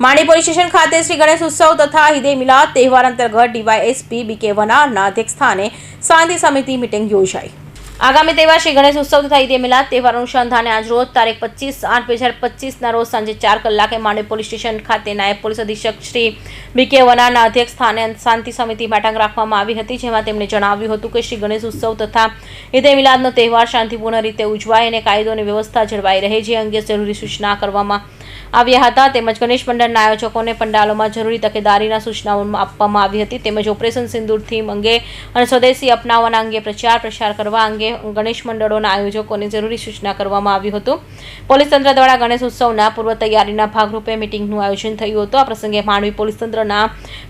માંડી police station ખાતે શ્રી ગણેશ ઉત્સવ તથા હિદય મિલાદ તહેવાર અંતર્ગત ડીવાયએસપી બીકે વનારના અધ્યક્ષ સ્થાને શાંતિ સમિતિ મિટિંગ યોજાઈ. આગામી તહેવાર શ્રી ગણેશ ઉત્સવ તથા ઈદે મિલાદ તહેવાર અનુસંધાને આજ રોજ તારીખ પચીસ આઠ બે હજાર પચીસના રોજ સાંજે ચાર કલાકે માંડવી પોલીસ સ્ટેશન ખાતે નાયબ પોલીસ અધિક્ષક શ્રી બીકે વનાના અધ્યક્ષ સ્થાને શાંતિ સમિતિ બેઠક રાખવામાં આવી હતી, જેમાં તેમણે જણાવ્યું હતું કે શ્રી ગણેશ ઉત્સવ તથા ઈદે મિલાદનો તહેવાર શાંતિપૂર્ણ રીતે ઉજવાય અને કાયદો અને વ્યવસ્થા જળવાઈ રહે જે અંગે જરૂરી સૂચના કરવામાં આવ્યા હતા. તેમજ ગણેશ મંડળના આયોજકોને પંડાલોમાં જરૂરી તકેદારીના સૂચનાઓ આપવામાં આવી હતી. તેમજ ઓપરેશન સિંદૂર થીમ અંગે અને સ્વદેશી અપનાવવાના અંગે પ્રચાર પ્રસાર કરવા અંગે ગણેશ મંડળોના આયોજકોને જરૂરી સૂચના કરવામાં આવ્યું હતું. પોલીસ તંત્ર દ્વારા ગણેશ ઉત્સવના પૂર્વ તૈયારીના ભાગરૂપે મિટિંગનું આયોજન થયું હતું. આ પ્રસંગે માંડવી પોલીસ તંત્રના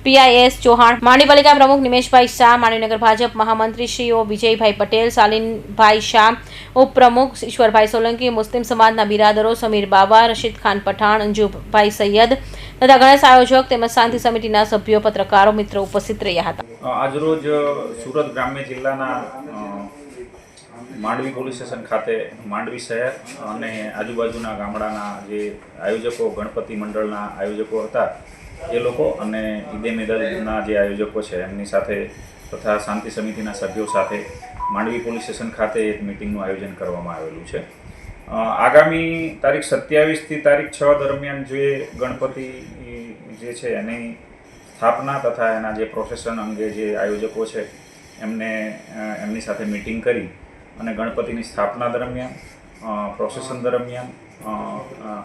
પીઆઈએસ ચૌહાણ માંડવી પાલિકા પ્રમુખ નિમેશભાઈ શાહ માંડવીનગર ભાજપ મહામંત્રી શ્રીઓ વિજયભાઈ પટેલ, શાલિનભાઈ શાહ, ઉપપ્રમુખ ઈશ્વરભાઈ સોલંકી, મુસ્લિમ સમાજના બિરાદરો સમીર બાવા, રશીદ ખાન પઠાણ, અંજુભાઈ સૈયદ તથા ગણેશ આયોજક તેમજ શાંતિ સમિતિના સભ્યો, પત્રકારો, મિત્રો ઉપસ્થિત રહ્યા હતા. આજરોજ સુરત ગ્રામ્ય જિલ્લાના માંડવી પોલીસ સ્ટેશન ખાતે માંડવી શહેર અને આજુબાજુના ગામડાના જે આયોજકો, ગણપતિ મંડળના આયોજકો હતા, એ લોકો અને ઈદે મિલાદના જે આયોજકો છે, એમની સાથે તથા શાંતિ સમિતિના સભ્યો સાથે માંડવી પોલીસ સ્ટેશન ખાતે એક મિટિંગનું આયોજન કરવામાં આવેલું છે. આગામી તારીખ સત્યાવીસથી તારીખ છ દરમિયાન જે ગણપતિ જે છે, એની સ્થાપના તથા એના જે પ્રોસેસન અંગે જે આયોજકો છે, એમને એમની સાથે મિટિંગ કરી અને ગણપતિની સ્થાપના દરમિયાન પ્રોસેસન દરમિયાન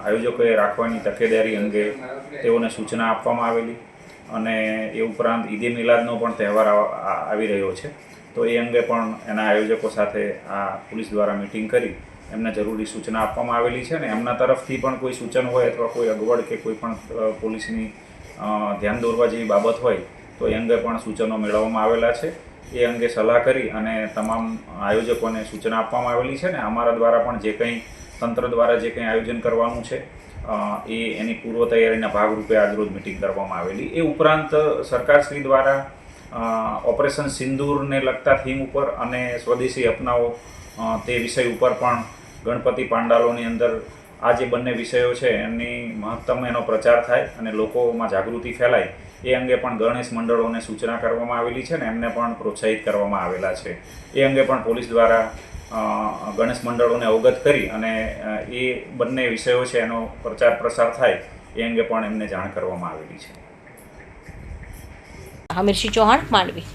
આયોજકોએ રાખવાની તકેદારી અંગે તેઓને સૂચના આપવામાં આવેલી અને એ ઉપરાંત ઈદે મિલાદનો પણ તહેવાર આવી રહ્યો છે. તો એ અંગે પણ એના આયોજકો સાથે આ પોલીસ દ્વારા મિટિંગ કરી એમને જરૂરી સૂચના આપવામાં આવેલી છે અને એમના તરફથી પણ કોઈ સૂચન હોય અથવા કોઈ અગવડ કે કોઈ પણ પોલીસની ધ્યાન દોરવા જેવી બાબત હોય તો એ અંગે પણ સૂચનો મેળવવામાં આવેલા છે. એ અંગે સલાહ કરી અને તમામ આયોજકોને સૂચના આપવામાં આવેલી છે ને અમારા દ્વારા પણ જે કંઈ તંત્ર દ્વારા જે કંઈ આયોજન કરવાનું છે એ એની પૂર્વ તૈયારીના ભાગરૂપે આજરોજ મિટિંગ કરવામાં આવેલી. એ ઉપરાંત સરકારશ્રી દ્વારા ઓપરેશન સિંદૂરને લગતા થીમ ઉપર અને સ્વદેશી અપનાવો તે વિષય ઉપર પણ ગણપતિ પાંડાલોની અંદર આ જે બંને વિષયો છે એની મહત્તમ એનો પ્રચાર થાય અને લોકોમાં જાગૃતિ ફેલાય, એ અંગે પણ ગણેશ મંડળોને સૂચના કરવામાં આવેલી છે ને એમને પણ પ્રોત્સાહિત કરવામાં આવેલા છે. એ અંગે પણ પોલીસ દ્વારા ગણેશ મંડળોને અવગત કરી અને એ બંને વિષયો છે એનો પ્રચાર પ્રસાર થાય, એ અંગે પણ એમને જાણ કરવામાં આવેલી છે. હમીરસિંહ ચૌહાણ, માંડવી.